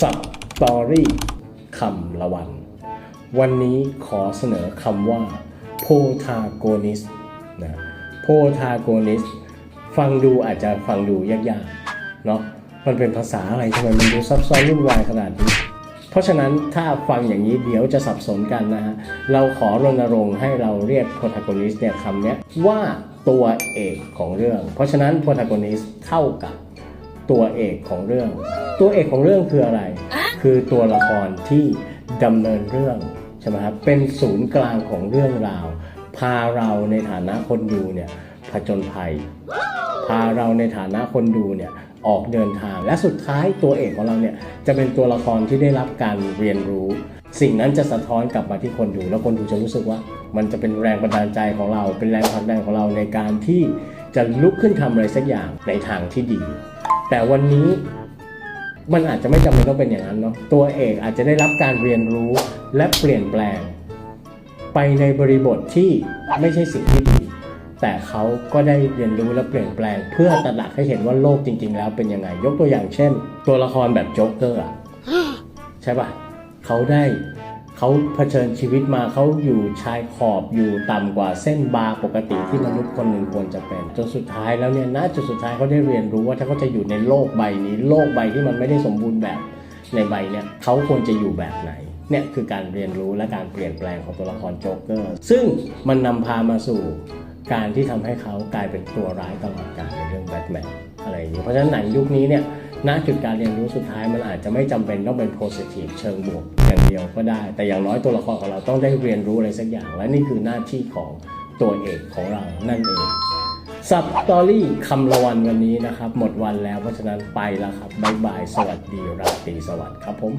สับตอรี่คำละวัน วันนี้ขอเสนอคำว่า protagonist นะ protagonist ฟังดูอาจจะฟังดูยากๆเนาะมันเป็นภาษาอะไรทำไมมันดูซับซ้อนวุ่นวายขนาดนี้ เพราะฉะนั้นถ้าฟังอย่างนี้เดี๋ยวจะสับสนกันนะฮะ เราขอรณรงค์ให้เราเรียก protagonist เนี่ยคำเนี้ยว่าตัวเอกของเรื่อง เพราะฉะนั้น protagonist เท่ากับ ตัวเอกของเรื่อง ตัวเอกของเรื่องคืออะไร คือตัวละครที่ดำเนินเรื่องใช่ไหมครับเป็นศูนย์กลางของเรื่องราว พาเราในฐานะคนดูเนี่ยผจญภัย พาเราในฐานะคนดูเนี่ยออกเดินทาง และสุดท้ายตัวเอกของเราเนี่ยจะเป็นตัวละครที่ได้รับการเรียนรู้ สิ่งนั้นจะสะท้อนกลับมาที่คนดู แล้วคนดูจะรู้สึกว่า มันจะเป็นแรงบันดาลใจของเรา เป็นแรงผลักดันของเราในการที่จะลุกขึ้นทำอะไรสักอย่างในทางที่ดี แต่วันนี้มันอาจจะไม่จำเป็นต้องเป็นอย่างนั้นเนาะตัวเอกอาจจะได้รับการเรียนรู้และเปลี่ยนแปลง ไปในบริบทที่ไม่ใช่สิ่งที่ดี แต่เขาก็ได้เรียนรู้และเปลี่ยนแปลง เพื่อตระหนักให้เห็นว่าโลกจริง ๆ แล้วเป็นยังไงยกตัวอย่างเช่น ตัวละครแบบโจ๊กเกอร์อะใช่ปะเขาได้ เขาเผชิญชีวิตมาเขาอยู่ชายขอบอยู่ต่ำกว่าเส้นบาร์ปกติที่มนุษย์คนหนึ่งควรจะเป็นจนสุดท้ายแล้วเนี่ยณจุดสุดท้ายเขาได้เรียนรู้ว่าถ้าเขาจะอยู่ในโลกใบนี้ โลกใบที่มันไม่ได้สมบูรณ์แบบในใบเนี่ยเขาควรจะอยู่แบบไหนเนี่ยคือการเรียนรู้และการเปลี่ยนแปลงของตัวละครโจ๊กเกอร์ซึ่งมันนำพามาสู่การที่ทำให้เขากลายเป็นตัวร้ายตลอดกาลในเรื่องแบทแมนอะไรอย่างนี้เพราะฉะนั้นหนังยุคนี้เนี่ย ณจุดการเรียนรู้สุดท้ายมันอาจจะไม่จำเป็นต้องเป็น positive เชิงบวกอย่างเดียวก็ได้ แต่อย่างน้อยตัวละครของเราต้องได้เรียนรู้อะไรสักอย่าง และนี่คือหน้าที่ของตัวเอกของเรานั่นเองสับตอรี่คำละวันวันนี้นะครับ หมดวันแล้วเพราะฉะนั้นไปแล้วครับ บ๊ายบาย สวัสดีราตรีสวัสดิ์ครับผม